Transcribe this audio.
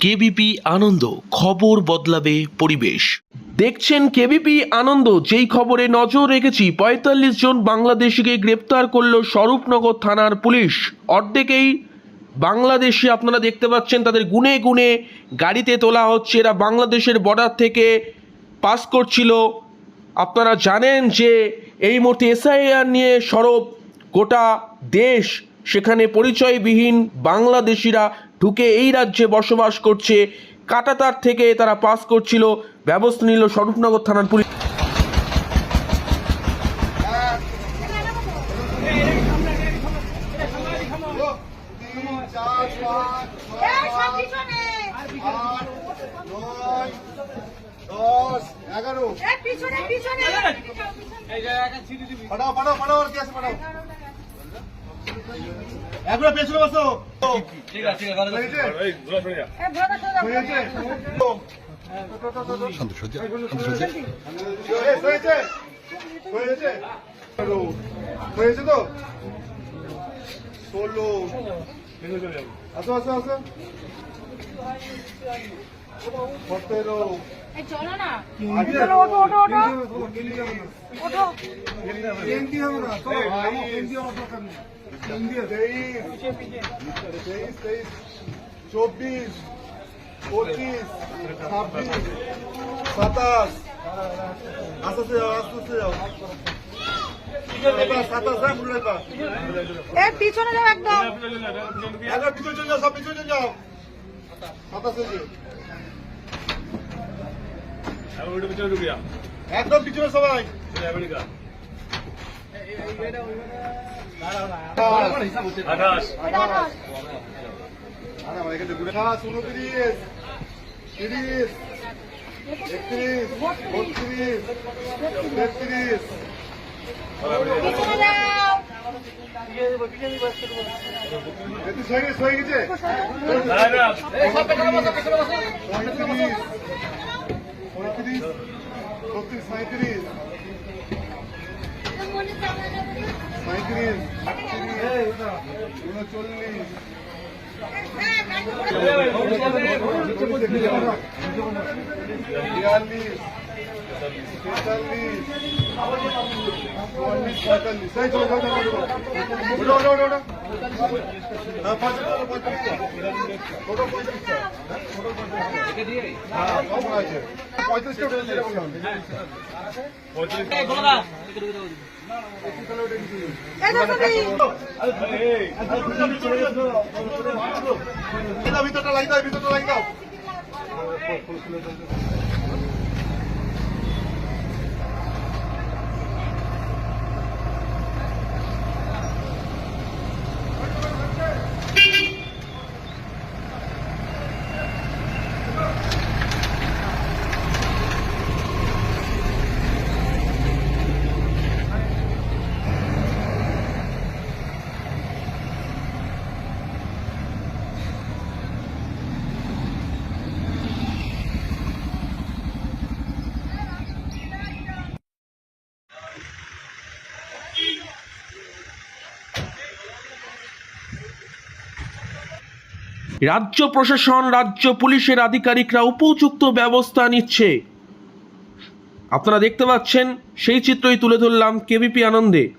KBP আনন্দ খবর বদলাবে পরিবেশ। দেখছেন কেবিপি আনন্দ, যেই খবরে নজর রেখেছি, পঁয়তাল্লিশ জন বাংলাদেশিকে গ্রেপ্তার করল স্বরূপনগর থানার পুলিশ। অর্ধেকেই বাংলাদেশি আপনারা দেখতে পাচ্ছেন, তাদের গুনে গুনে গাড়িতে তোলা হচ্ছে। এরা বাংলাদেশের বর্ডার থেকে পাস করছিল। আপনারা জানেন যে এই মুহূর্তে এসআইআর নিয়ে সরব গোটা দেশ। সেখানে পরিচয়বিহীন বাংলাদেশিরা ঢুকে এই রাজ্যে বসবাস করছে। কাটাতার থেকে তারা পাস করছিল। ব্যবস্থা নিল স্বরূপনগর থানার পুলিশ। পাঠাও পাঠাও পাঠাও পাঠাও। একবার পেছনে বসো। ঠিক আছে ঠিক আছে। হয়েছে তো? ষোলো। আসো আসো আসো। সতেরো। চব্বিশ পঁচিশ ছাব্বিশ সাতাশ। আস্তে যাও আস্তে যাও মনে রাখবা এই পিছনে যাও একদম। পিছনে যাও, সব একদম পিছনে সবাই। আঠাশ, উনত্রিশ, তিরিশ, একত্রিশ, বত্রিশ, তেত্রিশ পঁয়ত্রিশ ছত্রিশ সাঁত্রিশ সাঁত্রিশ উনচল্লিশ বিয়াল্লিশ তেতাল্লিশ চুয়াল্লিশ পঁয়তাল্লিশ এই চলো ওটা ওটা ওটা ওটা হ্যাঁ পঁয়ত্রিশটা ভিতরটা লাগিয়ে ভিতরটা লাগিয়ে রাজ্য প্রশাসন, রাজ্য পুলিশের আধিকারিকরা উপযুক্ত ব্যবস্থা নিচ্ছে। আপনারা দেখতে পাচ্ছেন, সেই চিত্রই তুলে ধরলাম কেবিপি আনন্দে।